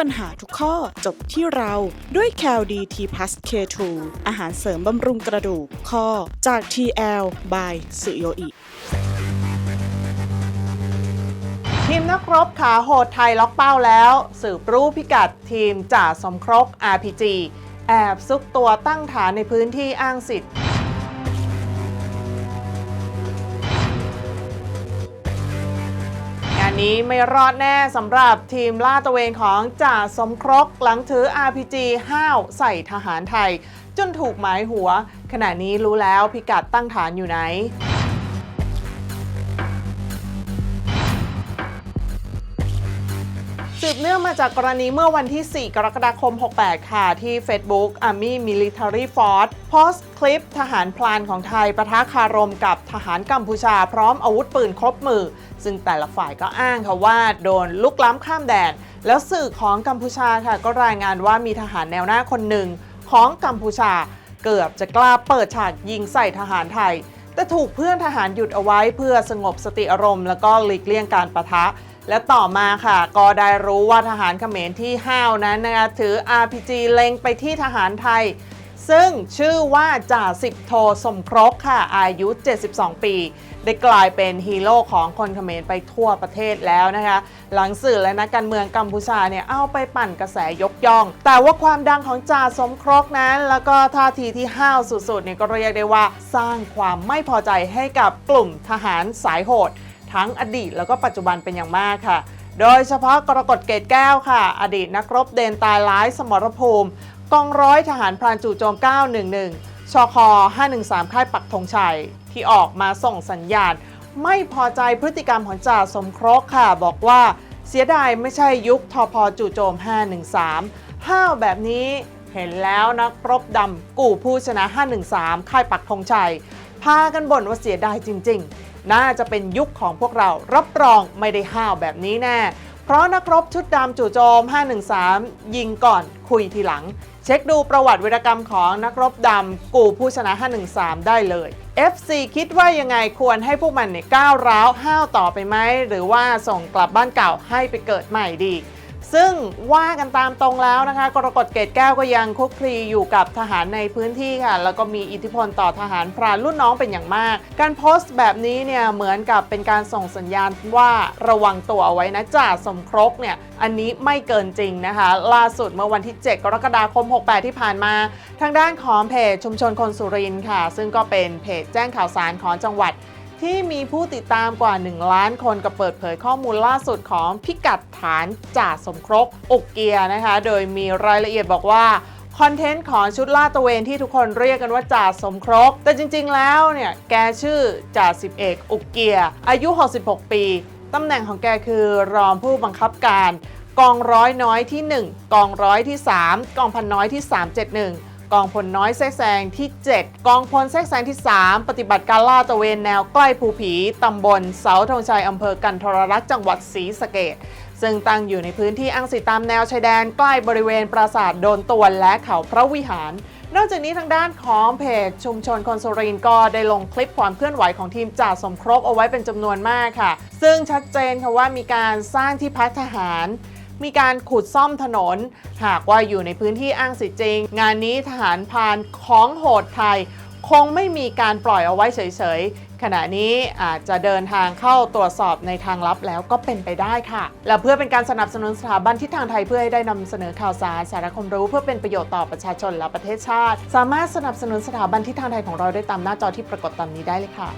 ปัญหาทุกข้อจบที่เราด้วย c a l d t p l u s K2 อาหารเสริมบำรุงกระดูกข้อจาก TL by สุโยอิทีมนักรบขาโหดไทยล็อกเป้าแล้ว สืบรู้พิกัดทีมจ่าสมครก RPG แอบซุกตัวตั้งฐานในพื้นที่อ้างสิทธิ์านนี้ไม่รอดแน่สำหรับทีมล่าตะเวนของจ่าสมครกหลังถือ RPG ห้าวใส่ทหารไทย จนถูกหมายหัว ขณะนี้รู้แล้วพิกัดตั้งฐานอยู่ไหน สืบเนื่องมาจากกรณีเมื่อวันที่ 4 กรกฎาคม 68 ค่ะ ที่ Facebook Army Military Force โพสต์คลิปทหารพลานของไทยประทะคารมกับทหารกัมพูชาพร้อมอาวุธปืนครบมือ ซึ่งแต่ละฝ่ายก็อ้างค่ะว่าโดนลุกล้ำข้ามแดน แล้วสื่อของกัมพูชาค่ะ ก็รายงานว่ามีทหารแนวหน้าคนหนึ่งของกัมพูชา เกือบจะกล้าเปิดฉากยิงใส่ทหารไทย แต่ถูกเพื่อนทหารหยุดเอาไว้เพื่อสงบสติอารมณ์ แล้วก็หลีกเลี่ยงการประทะ และต่อมาค่ะ ก็ได้รู้ว่าทหารเขมรที่ห้าวนั้นนะคะถือ RPG เล็งไปที่ทหารไทย ซึ่งชื่อว่าจ่าสิบโทสมครกค่ะ อายุ 72 ปี ได้กลายเป็นฮีโร่ของคนเขมรไปทั่วประเทศแล้วนะคะ หลังสื่อและนักการเมืองกัมพูชาเนี่ยเอาไปปั่นกระแสยกย่อง แต่ว่าความดังของจ่าสมครกนั้น แล้วก็ท่าทีที่ห้าวสุดๆเนี่ยก็เรียกได้ว่าสร้างความไม่พอใจให้กับกลุ่มทหารสายโหด ทั้งอดีตแล้วก็ปัจจุบันเป็นอย่างมากค่ะ โดยเฉพาะกรกฎเกตแก้วค่ะ อดีตนักรบเดนตายร้ายสมรภูมิ กองร้อยทหารพรานจู่โจม 911 ชค 513 ค่ายปักธงชัย ที่ออกมาส่งสัญญาณ ไม่พอใจพฤติกรรมของจ่าสมครกค่ะ บอกว่าเสียดายไม่ใช่ยุคทพจู่โจม 513 ห้าวแบบนี้เห็นแล้วนักรบดำกู่ผู้ชนะ 513 ค่ายปักธงชัย พากันบ่นว่าเสียดายจริง ๆ น่าจะเป็นยุคของพวกเรารับรองไม่ได้ห้าวแบบนี้แน่ เพราะนักรบชุดดำจู่โจม 513 ยิงก่อนคุยทีหลัง เช็คดูประวัติวีรกรรมของนักรบดำกู่ผู้ชนะ 513 ได้เลย FC คิดว่ายังไงควรให้พวกมันเนี่ยก้าวร้าวห้าวต่อไปไหมหรือว่าส่งกลับบ้านเก่าให้ไปเกิดใหม่ดี ซึ่งว่ากันตามตรงแล้วนะคะ กรกฎเกตแก้วก็ยังคุกคลีอยู่กับทหารในพื้นที่ค่ะ แล้วก็มีอิทธิพลต่อทหารพรานรุ่นน้องเป็นอย่างมาก การโพสต์แบบนี้เนี่ยเหมือนกับเป็นการส่งสัญญาณว่าระวังตัวเอาไว้นะจ่าสมครกเนี่ยอันนี้ไม่เกินจริงนะคะ ล่าสุดเมื่อวันที่ 7 กรกฎาคม 68 ที่ผ่านมา ทางด้านของเพจชุมชนคนสุรินทร์ค่ะ ซึ่งก็เป็นเพจแจ้งข่าวสารของจังหวัด ที่มีผู้ติดตามกว่า 1 ล้านคนก็เปิดเผยข้อมูลล่าสุดของพิกัดฐานจ่าสมครกอกเกียนะคะ โดยมีรายละเอียดบอกว่าคอนเทนต์ของชุดลาดตระเวนที่ทุกคนเรียกกันว่าจ่าสมครก แต่จริงๆแล้วเนี่ย แกชื่อจ่าสิบเอกอุกเกีย อายุ 66 ปี ตำแหน่งของแกคือรองผู้บังคับการ กองร้อยน้อยที่ 1 กองร้อยที่ 3 กองพันน้อยที่ 371 กองพลน้อยแทรกแซงที่ 7 กองพลแทรกแซงที่ 3 ปฏิบัติการล่าตะเวนแนวใกล้ภูผีตำบลเสาธงชัยอำเภอกันทรลักษณ์จังหวัดศรีสะเกดซึ่งตั้งอยู่ในพื้นที่อังสิตตามแนวชายแดนใกล้บริเวณปราสาทโดนตวนและเขาพระวิหาร นอกจากนี้ทางด้านของเพจชุมชนคอนสุรินก็ได้ลงคลิปความเคลื่อนไหวของทีมจ่าสมครกเอาไว้เป็นจำนวนมากค่ะ ซึ่งชัดเจนค่ะว่ามีการสร้างที่พักทหาร มีการขุดซ่อมถนน หากว่าอยู่ในพื้นที่อ้างสิทธิ์จริง งานนี้ทหารพานของโหดไทย คงไม่มีการปล่อยเอาไว้เฉยๆขณะนี้อาจจะเดินทางเข้าตรวจสอบในทางลับแล้วก็เป็นไปได้ค่ะ และเพื่อเป็นการสนับสนุนสถาบันทิศทางไทยเพื่อให้ได้นำเสนอข่าวสารสารคมรู้เพื่อเป็นประโยชน์ต่อประชาชนและประเทศชาติ สามารถสนับสนุนสถาบันทิศทางไทยของเราได้ตามหน้าจอที่ปรากฏตามนี้ได้เลยค่ะ